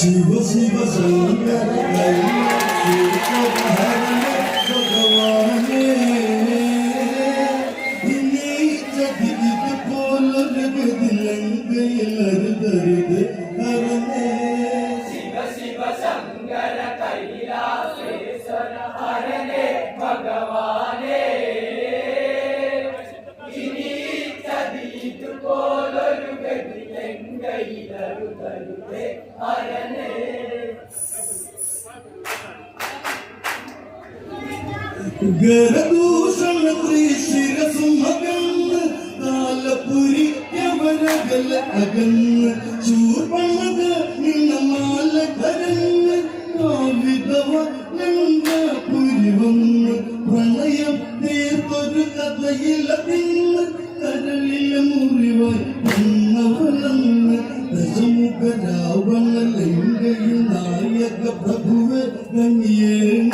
シゴシゴシゴシゴシゴシ ഗരദൂഷണത്രീ ശിരസുമകന്ന് താലപുരിക്കവരകല അകന്ന് ചൂർപ്പണത് നിന്ന മാല കരന്ന് കാവിതവ രാവണ ലിംഗയിൽ നായക പ്രഭുവ നങ്ങിയേണ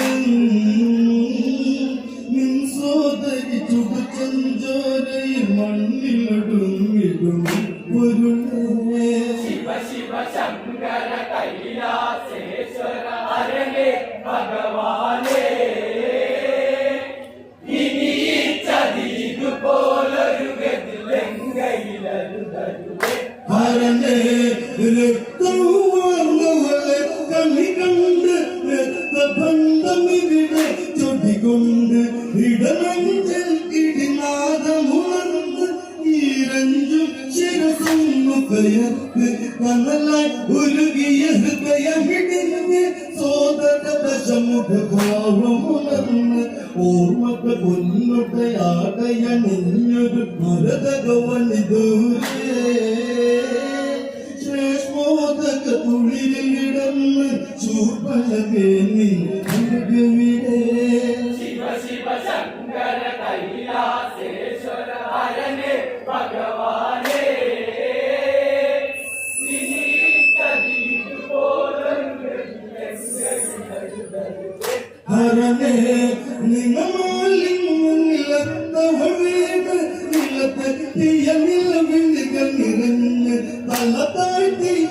കുളിരിടന്ന് ചൂപ്പലകേ നിൻ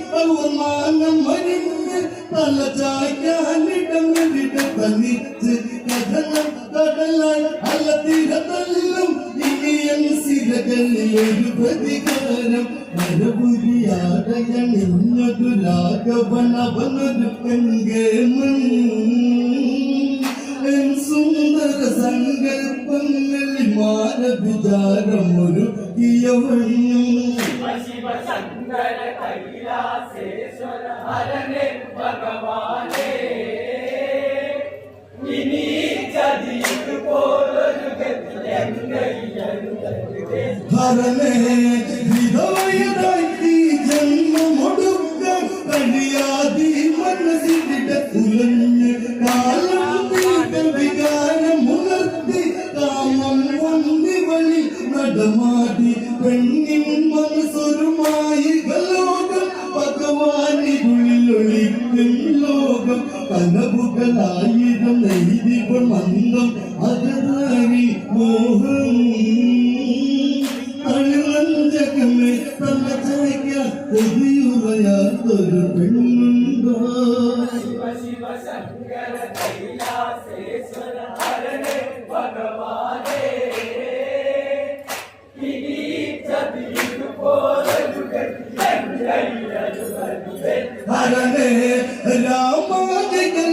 പൗർമാനം വരുന്നത് തല ചായ്ക്കാനിടം ഇവിടെ തന്നിച്ച് കഥനം കടലാൽ അല്ല തീരതല്ലും ഇനിയും സിരകളിലൊരു പ്രതികാരം മരപുരിയാടയണിഞ്ഞൊരു രാഘവൻ അവനൊരു പെങ്കേമൻ സുന്ദര സങ്കല്പങ്ങളിൽ മാരവിചാരമൊരു കിയവണ്ണു ശിവ ശങ്കര ലോകം കനവുകളായിരം നെയ്തിപ്പോൾ മന്ദം അത് அரங்க ராமாதிகள்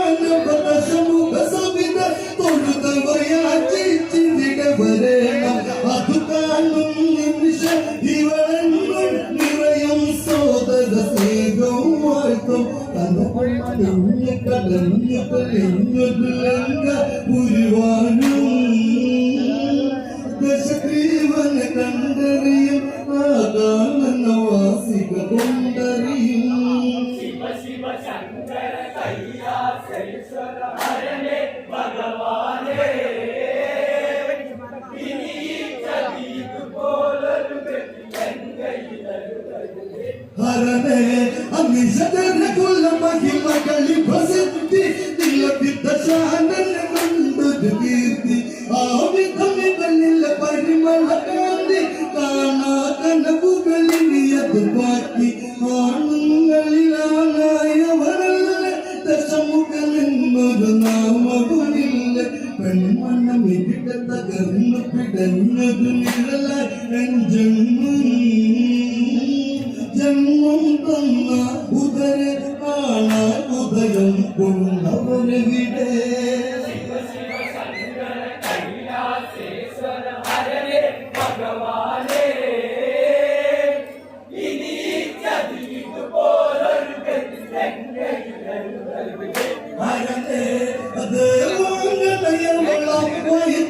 शंकर कैया से शरण भगवान തന്നതു നിഴല ജന്മം ജന്മം തന്ന ഉദരെ കാണാ ഉദയം കൊണ്ടവരവിടെ അരേ അതേ മംഗളയമള പോയി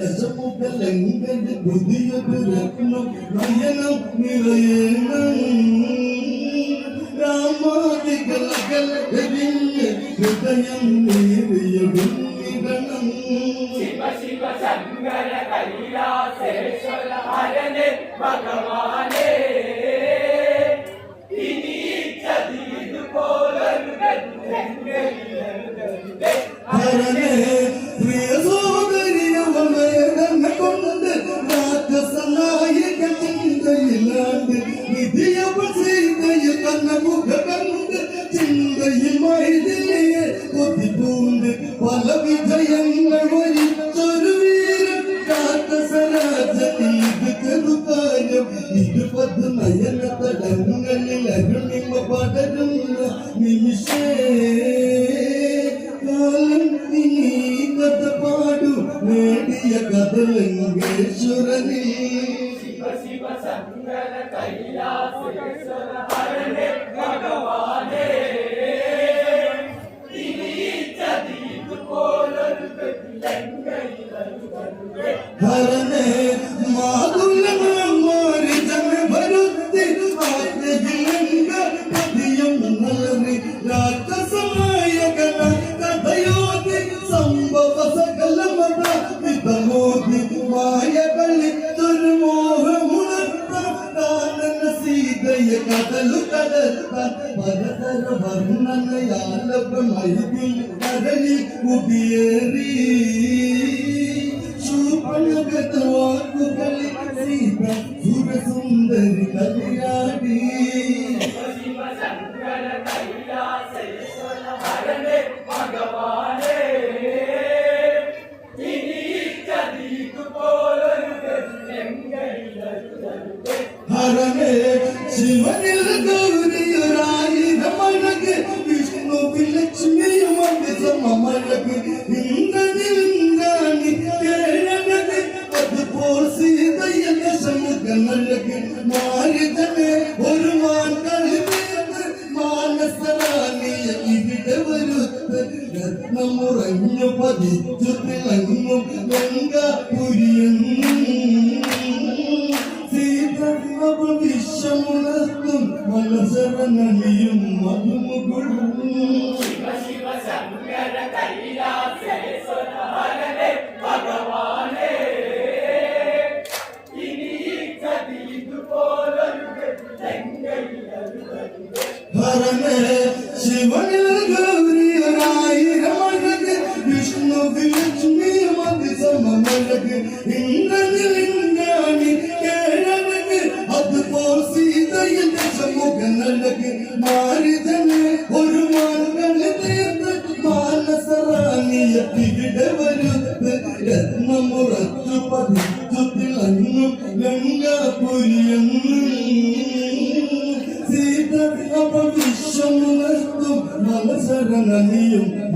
കശപ്പുകളെങ്കന്റെ പുതിയത് രത്നം നയനം നിറയണം രാമാദികൾ അകലരിഞ്ഞ് ഹൃദയം നേറിയ ഭിന്നിടണം ശിവ ശിവ ശങ്കര കൈലാസേശ്വര ഹരനെ ഭഗവാനെ ഇനി ചതിയതുപോലൊരു ഹരനെ നീകത പാടു നേടിയ കഥലങ്കേശ്വരനിൽ ഹരൻ aí നമ്മുറഞ്ഞു പതിച്ചു തിളങ്ങും ഗംഗാപുരിയെന്നും വിശ്വമുണർത്തും മനസ്സറനലിയും മധുമുകുളും ശിവ ശിവ ശങ്കര ഭഗവാൻ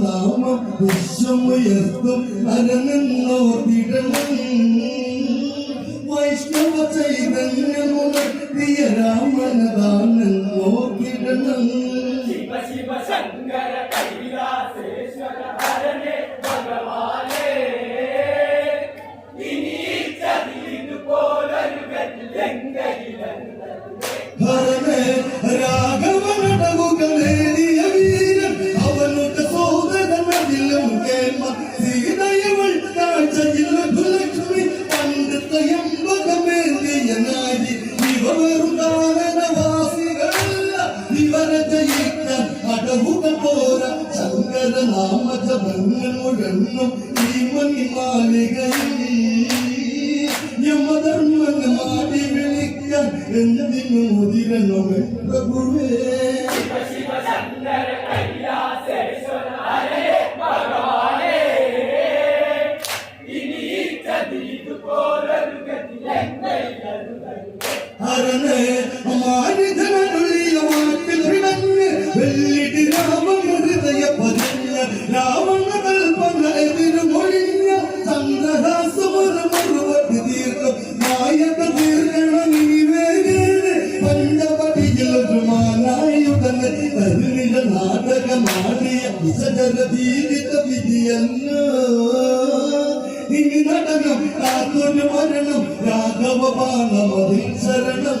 നാമം വിശ്വമുയർത്തും അരങ്ങോർത്തിടണം വൈഷ്ണവ ചൈതന്യമുണർത്തിയ രാമനദാനം ரெண்டு தினம் உதிரனும் பிரபுவே. വിസകല ജീവിത വിധിയല്ല ഇനി നടനം കാത്തൊരു മരണം രാഘവ ബാണമതിൽ ശരണം.